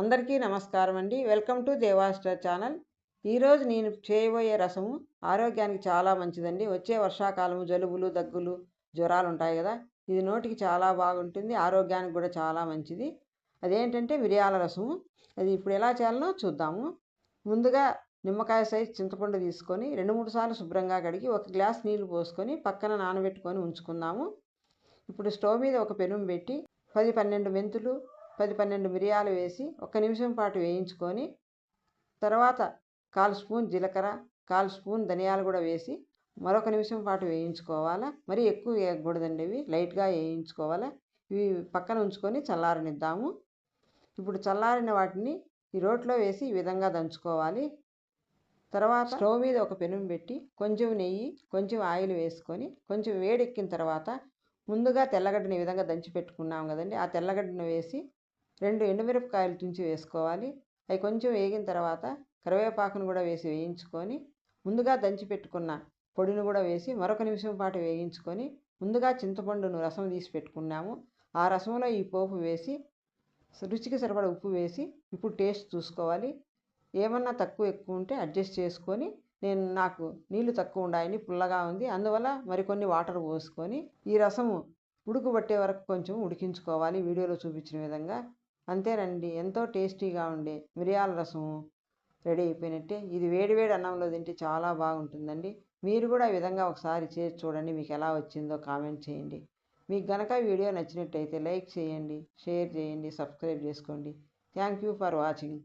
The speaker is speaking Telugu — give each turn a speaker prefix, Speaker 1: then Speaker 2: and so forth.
Speaker 1: అందరికీ నమస్కారం అండి. వెల్కమ్ టు దేవాస్టర్ ఛానల్. ఈరోజు నేను చేయబోయే రసము ఆరోగ్యానికి చాలా మంచిదండి. వచ్చే వర్షాకాలము జలుబులు దగ్గులు జ్వరాలు ఉంటాయి కదా ఇది నోటికి చాలా బాగుంటుంది ఆరోగ్యానికి కూడా చాలా మంచిది. అదేంటంటే మిరియాల రసము. అది ఇప్పుడు ఎలా చేయాలనో చూద్దాము. ముందుగా నిమ్మకాయ సైజ్ చింతపండు తీసుకొని రెండు మూడు సార్లు శుభ్రంగా కడిగి ఒక గ్లాస్ నీళ్ళు పోసుకొని పక్కన నానబెట్టుకొని ఉంచుకుందాము. ఇప్పుడు స్టవ్ మీద ఒక పెనుం పెట్టి పది పన్నెండు మెంతులు పది పన్నెండు మిరియాలు వేసి ఒక నిమిషం పాటు వేయించుకొని తర్వాత కాలు స్పూన్ జీలకర్ర కాలు స్పూన్ ధనియాలు కూడా వేసి మరొక నిమిషం పాటు వేయించుకోవాలా? మరి ఎక్కువ వేయకూడదండి ఇవి. లైట్గా వేయించుకోవాలా? ఇవి పక్కన ఉంచుకొని చల్లారనిద్దాము. ఇప్పుడు చల్లారిన వాటిని ఈ రోట్లో వేసి ఈ విధంగా దంచుకోవాలి. తర్వాత స్టవ్ మీద ఒక పెనుం పెట్టి కొంచెం నెయ్యి కొంచెం ఆయిల్ వేసుకొని కొంచెం వేడెక్కిన తర్వాత ముందుగా తెల్లగడ్డని ఈ విధంగా దంచి పెట్టుకున్నాం కదండి. ఆ తెల్లగడ్డను వేసి రెండు ఎండుమిరపకాయలు తుంచి వేసుకోవాలి. అవి కొంచెం వేగిన తర్వాత కరివేపాకును కూడా వేసి వేయించుకొని ముందుగా దంచి పెట్టుకున్న పొడిని కూడా వేసి మరొక నిమిషం పాటు వేయించుకొని ముందుగా చింతపండును రసం తీసి పెట్టుకున్నాము. ఆ రసంలో ఈ పోపు వేసి రుచికి సరిపడ ఉప్పు వేసి ఇప్పుడు టేస్ట్ చూసుకోవాలి. ఏమన్నా తక్కువ ఎక్కువ ఉంటే అడ్జస్ట్ చేసుకొని నేను నాకు నీళ్ళు తక్కువ ఉండాయని పుల్లగా ఉంది. అందువల్ల మరికొన్ని వాటర్ పోసుకొని ఈ రసము ఉడుకుబట్టే వరకు కొంచెం ఉడికించుకోవాలి. వీడియోలో చూపించిన విధంగా అంతేనండి. ఎంతో టేస్టీగా ఉండే మిరియాల రసము రెడీ అయిపోయినట్టే. ఇది వేడివేడి అన్నంలో తింటే చాలా బాగుంటుందండి. మీరు కూడా ఈ విధంగా ఒకసారి చేసి చూడండి మీకు ఎలా వచ్చిందో కామెంట్ చేయండి. మీకు గనక వీడియో నచ్చినట్టయితే లైక్ చేయండి షేర్ చేయండి సబ్స్క్రైబ్ చేసుకోండి. Thank you for watching.